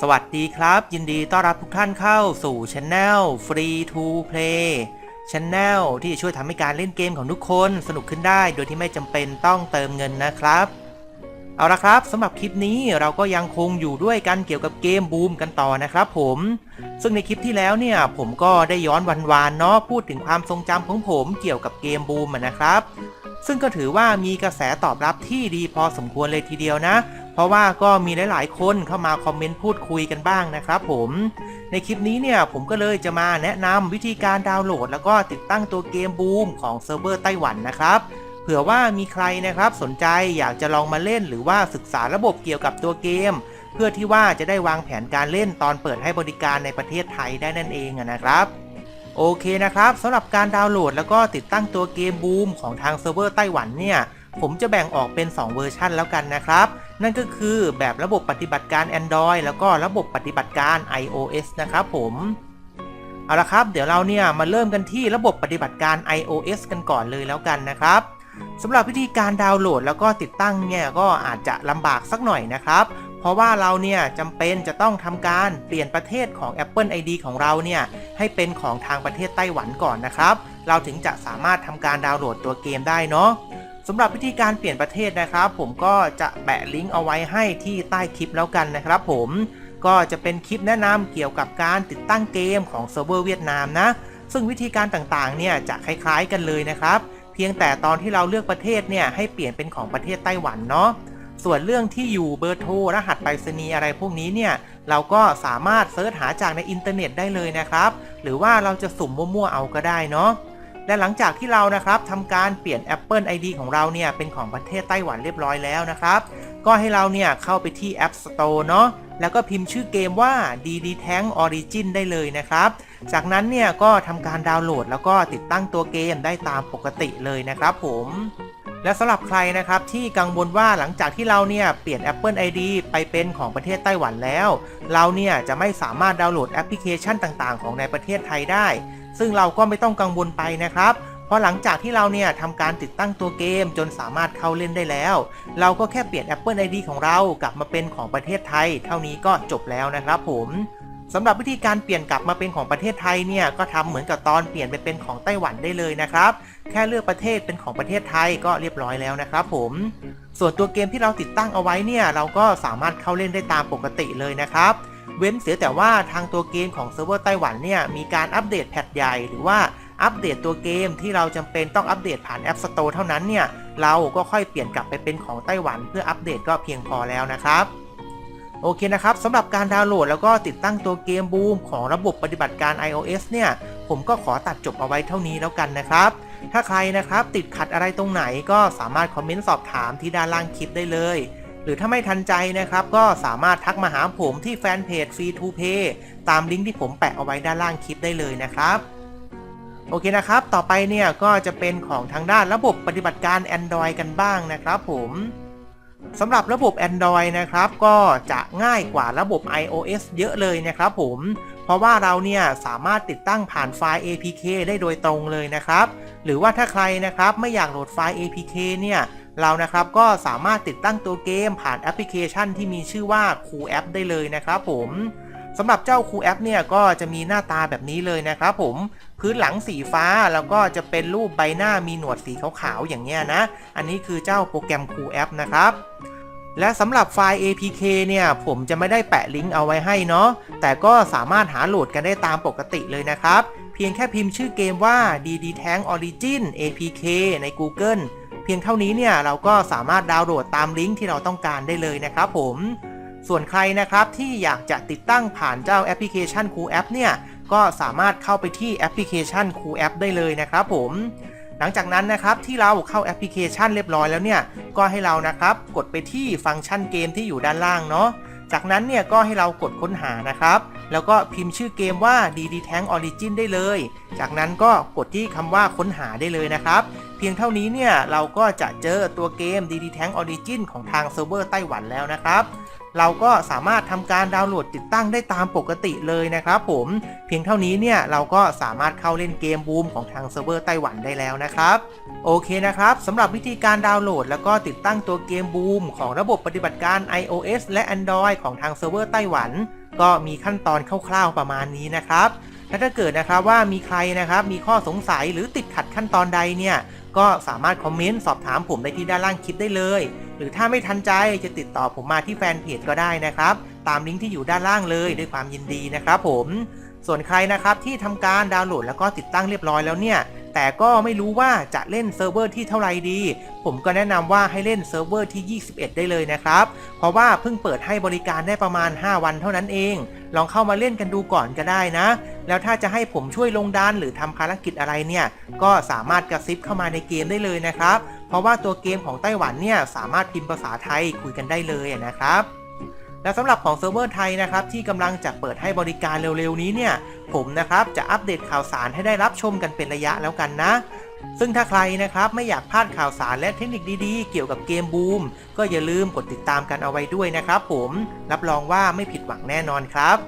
สวัสดีครับ ยินดีต้อนรับทุกท่านเข้าสู่ช anel Free to Play Channel ที่จะช่วยทำให้การเล่นเกมของทุกคนสนุกขึ้นได้โดยที่ไม่จำเป็นต้องเติมเงินนะครับ เอาละครับสำหรับคลิปนี้เราก็ยังคงอยู่ด้วยกันเกี่ยวกับเกมบูมกันต่อนะครับผม ซึ่งในคลิปที่แล้วเนี่ยผมก็ได้ย้อนวันวานเนาะพูดถึงความทรงจำของผมเกี่ยวกับเกมบูมนะครับ ซึ่งก็ถือว่ามีกระแสตอบรับที่ดีพอสมควรเลยทีเดียวนะ เพราะว่าก็มีหลาย ๆ คนเข้ามาคอมเมนต์พูดคุยกันบ้างนะครับผมในคลิปนี้เนี่ยผมก็เลยจะมาแนะนำวิธีการดาวน์โหลด แล้วก็ติดตั้งตัวเกมบูมของเซิร์ฟเวอร์ไต้หวันนะครับเผื่อว่ามีใครนะครับสนใจอยากจะลองมาเล่นหรือว่าศึกษาระบบเกี่ยวกับตัวเกม เพื่อที่ว่าจะได้วางแผนการเล่นตอนเปิดให้บริการในประเทศไทยได้นั่นเองนะครับ โอเคนะครับสำหรับการดาวน์โหลดแล้วก็ติดตั้งตัวเกมบูมของทางเซิร์ฟเวอร์ไต้หวันเนี่ยผมจะแบ่งออกเป็น 2 เวอร์ชันแล้วกันนะครับ นั่นก็คือแบบระบบปฏิบัติการ Android แล้วก็ระบบปฏิบัติการ iOS นะครับผมเอาละครับ เดี๋ยวเราเนี่ยมาเริ่มกันที่ระบบปฏิบัติการ iOS กันก่อนเลยแล้วกันนะครับสำหรับวิธีการดาวน์โหลดแล้วก็ติดตั้งเนี่ยก็อาจจะลำบากสักหน่อยนะครับ เพราะว่าเราเนี่ยจำเป็นจะต้องทำการเปลี่ยนประเทศของ Apple ID ของเราเนี่ยให้เป็นของทางประเทศไต้หวันก่อนนะครับ เราถึงจะสามารถทำการดาวน์โหลดตัวเกมได้เนาะสำหรับวิธีการเปลี่ยนประเทศนะครับ ผมก็จะแปะลิงก์เอาไว้ให้ที่ใต้คลิปแล้วกันนะครับ ผมก็จะเป็นคลิปแนะนำเกี่ยวกับการติดตั้งเกมของเซิร์ฟเวอร์เวียดนามนะ ซึ่งวิธีการต่างๆ เนี่ยจะคล้ายๆกันเลยนะครับ เพียงแต่ตอนที่เราเลือกประเทศเนี่ยให้เปลี่ยนเป็นของประเทศไต้หวันเนาะ ส่วนเรื่องที่อยู่เบอร์โทรรหัสไปรษณีย์อะไรพวกนี้เนี่ยเราก็สามารถเซิร์ชหาจากในอินเทอร์เน็ตได้เลยนะครับ หรือว่าเราจะสุ่มมั่วๆเอาก็ได้เนาะและหลังจากที่เรานะครับทำการเปลี่ยน Apple ID ของเราเนี่ยเป็นของประเทศไต้หวันเรียบร้อยแล้วนะครับ ก็ให้เราเนี่ยเข้าไปที่ App Store เนาะแล้วก็พิมพ์ชื่อเกมว่า DD Tank Origin ได้เลยนะครับ จากนั้นเนี่ยก็ทำการดาวน์โหลดแล้วก็ติดตั้งตัวเกมได้ตามปกติเลยนะครับผม และสำหรับใครนะครับที่กังวลว่าหลังจากที่เราเนี่ยเปลี่ยน Apple ID ไปเป็นของประเทศไต้หวันแล้ว เราเนี่ยจะไม่สามารถดาวน์โหลดแอปพลิเคชันต่างๆ ของในประเทศไทยได้ ซึ่งเราก็ไม่ต้องกังวลไปนะครับเพราะหลังจากที่เราเนี่ยทำการติดตั้งตัวเกมจนสามารถเข้าเล่นได้แล้ว เราก็แค่เปลี่ยน Apple ID ของเรากลับมาเป็นของประเทศไทย เท่านี้ก็จบแล้วนะครับผม สำหรับวิธีการเปลี่ยนกลับมาเป็นของประเทศไทยเนี่ยก็ทำเหมือนกับตอนเปลี่ยนไปเป็นของไต้หวันได้เลยนะครับ แค่เลือกประเทศเป็นของประเทศไทยก็เรียบร้อยแล้วนะครับผม ส่วนตัวเกมที่เราติดตั้งเอาไว้เนี่ยเราก็สามารถเข้าเล่นได้ตามปกติเลยนะครับ เว้นเสียแต่ว่าทางตัวเกมของเซิร์ฟเวอร์ไต้หวันเนี่ยมีการอัปเดตแพทใหญ่หรือว่าอัปเดตตัวเกมที่เราจำเป็นต้องอัปเดตผ่าน App Store เท่านั้นเนี่ยเราก็ค่อยเปลี่ยนกลับไปเป็นของไต้หวัน เพื่ออัปเดตก็เพียงพอแล้วนะครับ โอเคนะครับสำหรับการดาวน์โหลดแล้วก็ติดตั้งตัวเกมบูมของระบบปฏิบัติการ iOS เนี่ย ผมก็ขอตัดจบเอาไว้เท่านี้แล้วกันนะครับ ถ้าใครนะครับติดขัดอะไรตรงไหนก็สามารถคอมเมนต์สอบถามที่ด้านล่างคลิปได้เลย หรือถ้าไม่ทันใจนะครับ ก็สามารถทักมาหาผมที่แฟนเพจ Free to Pay ตามลิงก์ที่ผมแปะเอาไว้ด้านล่างคลิปได้เลยนะครับโอเคนะครับ ต่อไปเนี่ยก็จะเป็นของทางด้านระบบปฏิบัติการ Android กันบ้างนะครับผม สำหรับระบบ Android นะครับ ก็จะง่ายกว่าระบบ iOS เยอะเลยนะครับผม เพราะว่าเราเนี่ยสามารถติดตั้งผ่านไฟล์ APK ได้โดยตรงเลยนะครับ หรือว่าถ้าใครนะครับไม่อยากโหลดไฟล์ APK เนี่ยเรานะครับก็สามารถติดตั้งตัวเกมผ่านแอปพลิเคชันที่มีชื่อว่า Cool App ได้เลยนะครับผม สำหรับเจ้า Cool App เนี่ยก็จะมีหน้าตาแบบนี้เลยนะครับผมพื้นหลังสีฟ้าแล้วก็จะเป็นรูปใบหน้ามีหนวดสีขาวๆอย่างเงี้ยนะ อันนี้คือเจ้าโปรแกรม Cool App นะครับและสำหรับไฟล์ APK เนี่ยผมจะไม่ได้แปะลิงก์เอาไว้ให้เนาะแต่ก็สามารถหาโหลดกันได้ตามปกติเลยนะครับ เพียงแค่พิมพ์ชื่อเกมว่า DD Tank Origin APK ใน Google เพียงเท่านี้เนี่ยเราก็สามารถดาวน์โหลดตามลิงก์ที่เราต้องการได้เลยนะครับผม ส่วนใครนะครับที่อยากจะติดตั้งผ่านเจ้าแอปพลิเคชัน Cool App เนี่ยก็สามารถเข้าไปที่แอปพลิเคชัน Cool App ได้เลยนะครับผม หลังจากนั้นนะครับที่เราเข้าแอปพลิเคชันเรียบร้อยแล้วเนี่ยก็ให้เรานะครับกดไปที่ฟังก์ชันเกมที่อยู่ด้านล่างเนาะจากนั้นเนี่ยก็ให้เรากดค้นหานะครับ แล้วก็พิมพ์ชื่อเกมว่า DD Tank Origin ได้เลย จากนั้นก็กดที่คำว่าค้นหาได้เลยนะครับ เพียงเท่านี้เนี่ยเราก็จะเจอตัวเกม DD Tank Origin ของทางเซิร์ฟเวอร์ไต้หวันแล้วนะครับ เราก็สามารถทำการดาวน์โหลดติดตั้งได้ตามปกติเลยนะครับผมเพียงเท่านี้เนี่ยเราก็สามารถเข้าเล่นเกมบูมของทางเซิร์ฟเวอร์ไต้หวันได้แล้วนะครับโอเคนะครับสำหรับวิธีการดาวน์โหลด แล้วก็ติดตั้งตัวเกมบูมของระบบปฏิบัติการ iOS และ Android ของทางเซิร์ฟเวอร์ไต้หวัน ก็มีขั้นตอนคร่าวๆประมาณนี้นะครับและถ้าเกิดนะครับว่ามีใครนะครับมีข้อสงสัยหรือติดขัดขั้นตอนใดเนี่ยก็สามารถคอมเมนต์สอบถามผมได้ที่ด้านล่างคลิปได้เลย หรือถ้าไม่ทันใจจะติดต่อผมมาที่แฟนเพจก็ได้นะครับ ตามลิงก์ที่อยู่ด้านล่างเลยด้วยความยินดีนะครับผมส่วนใครนะครับที่ทำการดาวน์โหลดแล้วก็ติดตั้งเรียบร้อยแล้วเนี่ย แต่ก็ไม่รู้ว่าจะเล่นเซิร์ฟเวอร์ที่เท่าไรดี ผมก็แนะนำว่าให้เล่นเซิร์ฟเวอร์ที่ 21 ได้เลยนะครับ เพราะว่าเพิ่งเปิดให้บริการได้ประมาณ 5 วันเท่านั้นเอง ลองเข้ามาเล่นกันดูก่อนก็ได้นะ แล้วถ้าจะให้ผมช่วยลงดานหรือทำภารกิจอะไรเนี่ย ก็สามารถกระซิบเข้ามาในเกมได้เลยนะครับ เพราะว่าตัวเกมของไต้หวันเนี่ยสามารถพิมพ์ภาษาไทยคุยกันได้เลยนะครับและสำหรับของเซิร์ฟเวอร์ไทยนะครับที่กำลังจะเปิดให้บริการเร็วๆนี้เนี่ย ผมนะครับจะอัปเดตข่าวสารให้ได้รับชมกันเป็นระยะแล้วกันนะ ซึ่งถ้าใครนะครับไม่อยากพลาดข่าวสารและเทคนิคดีๆ เกี่ยวกับเกมบูม ก็อย่าลืมกดติดตามกันเอาไว้ด้วยนะครับผมรับรองว่าไม่ผิดหวังแน่นอนครับ